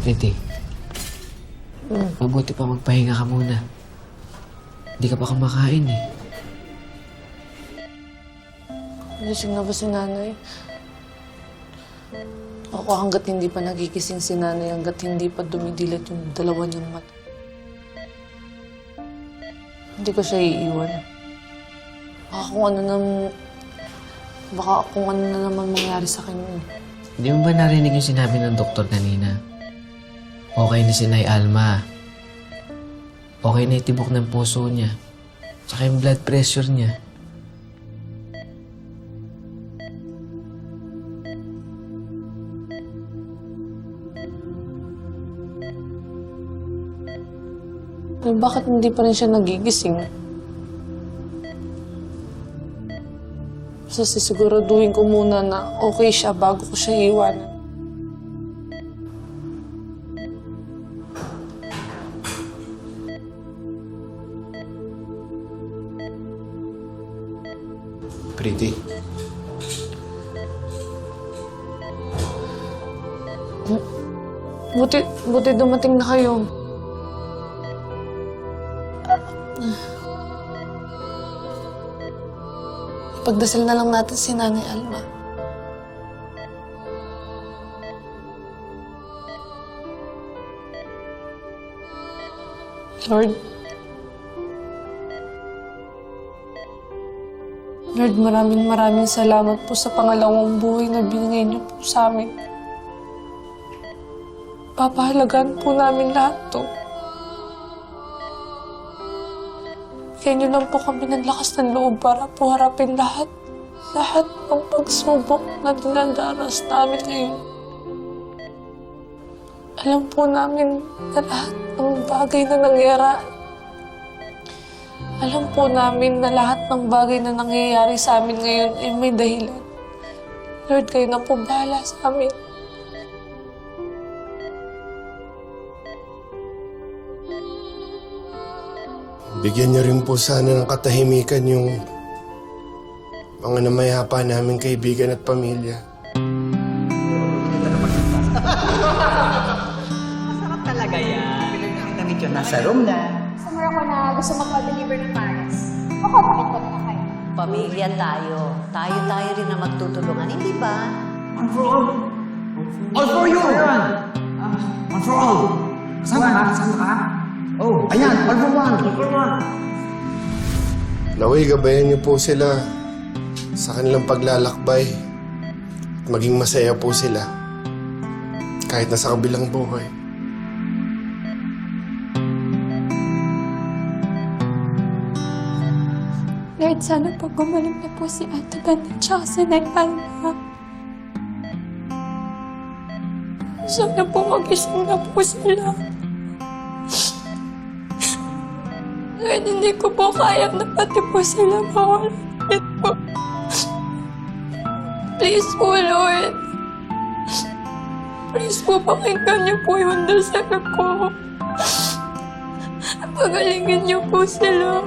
Pretty. Mabuti pa magpahinga ka muna. Hindi ka pa kumakain eh. Gising na ba si nanay? Ako hanggat hindi pa nagigising si nanay, hanggat hindi pa dumidilat yung dalawa niyang mata. Hindi ko siya iiwan. Baka kung ano nam... Baka kung ano na naman mangyari sa kanya. Hindi mo ba narinig yung sinabi ng doktor kanina? Okay na si Nay Alma. Okay na itibok ng puso niya. Tsaka yung blood pressure niya. Eh, bakit hindi pa rin siya nagigising? So, sisiguraduhin ko muna na okay siya bago ko siya iwanan. Pretty. Buti, buti dumating na kayo. Pagdasal na lang natin si Nanay Alma. Lord, Lord, maraming maraming salamat po sa pangalawang buhay na binigay niyo po sa amin. Papahalagaan po namin lahat to. Kaya niyo lang po kami ng lakas ng loob para po harapin lahat. Lahat ng pagsubok na dinadaras namin ngayon. Alam po namin na lahat ng bagay na nangyara. Alam po namin na lahat ng bagay na nangyayari sa amin ngayon ay may dahilan. Lord, kayo na po bahala sa amin. Bigyan niyo rin po sana ng katahimikan yung mga namayapa namin kaibigan at pamilya. Sarap talaga yan. Pinagkakita yun nasa room na. Ako na gusto magpa-deliver ng pares. Ako, bakit ko na kayo? Pamilya tayo. Tayo-tayo rin na magtutulungan, hindi ba? One for all. All for you! Ayan. one for all. Kasama ka? Kasama ka? Oh, ayan. All for one. All for one. Naway, gabayan niyo po sila sa kanilang paglalakbay. At maging masaya po sila. Kahit nasa kabilang buhay. Lord, sana po gumaling na po si Ate Banda tsaka si Nay Alma. Sana po magising na po sila. Lord, hindi ko po kaya na pati po sila mawalapit po. Please po, Lord. Please po, pakinggan niyo po yung dasal ko. Pagalingin niyo po sila.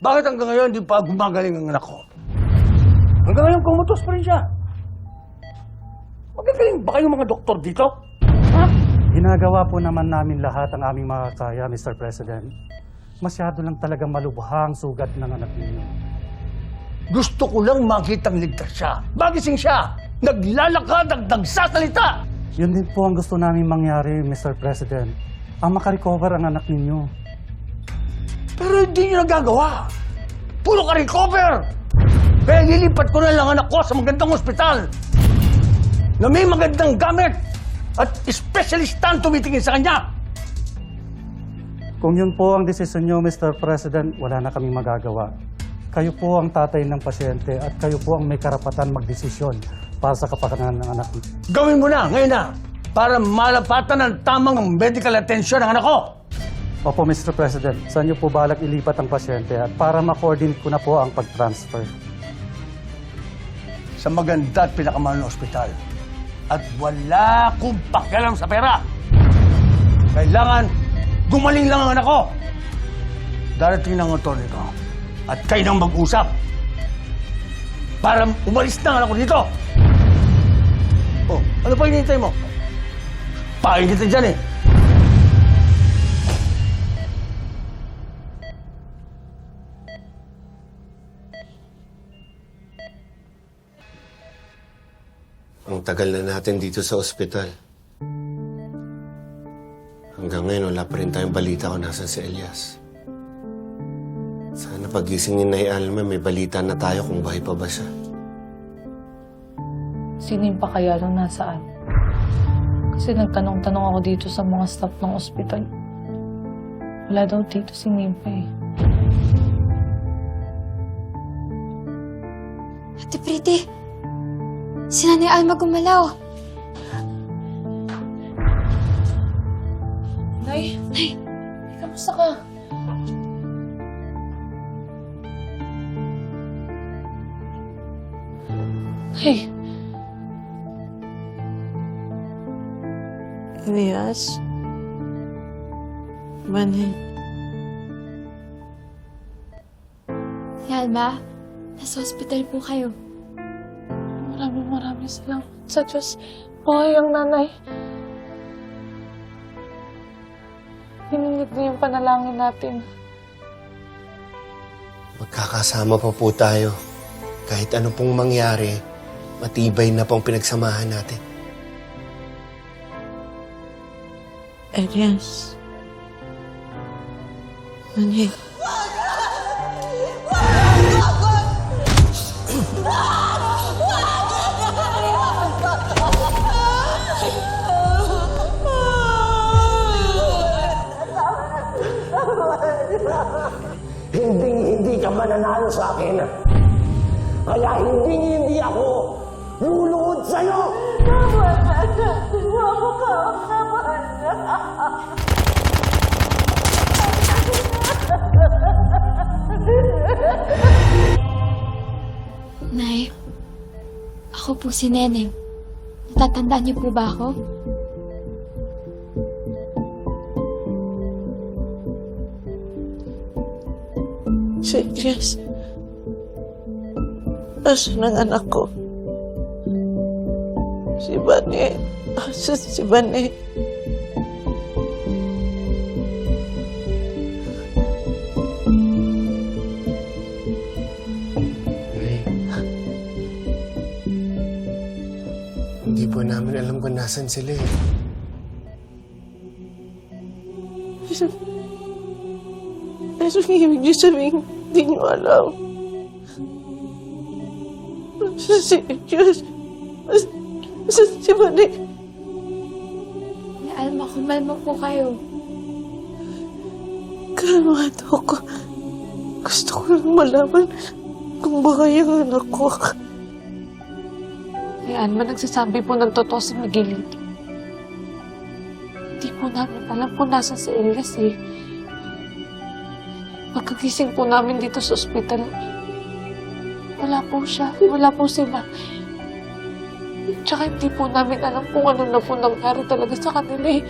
bakit hanggang ngayon di pa gumagaling ang anak ko? Hanggang ngayon kumutos pa rin siya. Magagaling ba kayong mga doktor dito? Ha? Ginagawa po naman namin lahat ang aming makakaya, Mr. President. Masyado lang talagang malubhang sugat ng anak ninyo. Gusto ko lang makitang ligtas siya. Magising siya. Naglalakad ang nagsasalita. Yun din po ang gusto namin mangyari, Mr. President. Ang makarecover ang anak ninyo. Pero hindi niyo nagagawa. Puro ka recover! Kaya lilipat ko na lang anak ko sa magandang ospital na may magandang gamit at specialista ang tumitingin sa kanya. Kung yun po ang desisyon nyo, Mr. President, wala na kaming magagawa. Kayo po ang tatay ng pasyente at kayo po ang may karapatan magdesisyon para sa kapakanan ng anak niyo. Gawin mo na, ngayon na, para malapatan ng tamang medical attention ng anak ko. Opo, Mr. President, saan niyo po balak ilipat ang pasyente at para ma-coordinate ko na po ang pag-transfer? Sa maganda at pinakamahal na ospital. At wala akong pakialam sa pera. Kailangan gumaling lang ang anak ko. Darating ng attorney ko. At kayo nang mag-usap. Para umalis na ang anak ko dito. Oh, ano pa hinihintay mo? Pakin kita dyan eh. Ang tagal na natin dito sa ospital. Hanggang ngayon, wala pa rin tayong balita kung nasan si Elias. Sana pagising ni Nay Alma, may balita na tayo kung buhay pa ba siya. Sinin pa kaya nung nasaan? Kasi nagtanong-tanong ako dito sa mga staff ng ospital. Wala daw dito si Nimpa eh. Ate Pretty, si Nanay Alma gumalaw. Nay! Nay! Kamusta ka? Hey! Elias? Manny? Yalma, nasa hospital po kayo. Maraming maraming salamat sa Diyos. Buhay ang nanay. Hinilig niya yung panalangin natin. Magkakasama pa po tayo. Kahit ano pong mangyari, matibay na pong pinagsamahan natin. Elias? Manny? Ka mananalo sa akin. Kaya hindi, hindi ako luluhod sa'yo! Nay, ako po si Neneng. Natatandaan niyo po ba ako? Si Elias? Asan ang anak ko? Si Bane? Asan si Bane? Hindi po namin alam kung nasan sila eh. Ano ibig niyo sabihin? Hindi niyo alam. Si? Asan asan si? Nay Alma, kumalma po kayo. Kalmado ko. Gusto ko lang malaman kung buhay ang anak ko. Ayan, ba nagsasabi po ng totoo si Miguelito? Hindi po namin alam kung nasa si Elias eh. Pagkagising po namin dito sa ospital, wala po siya, wala po sila. Tsaka hindi po namin alam kung ano na po nangyari talaga sa kanila eh.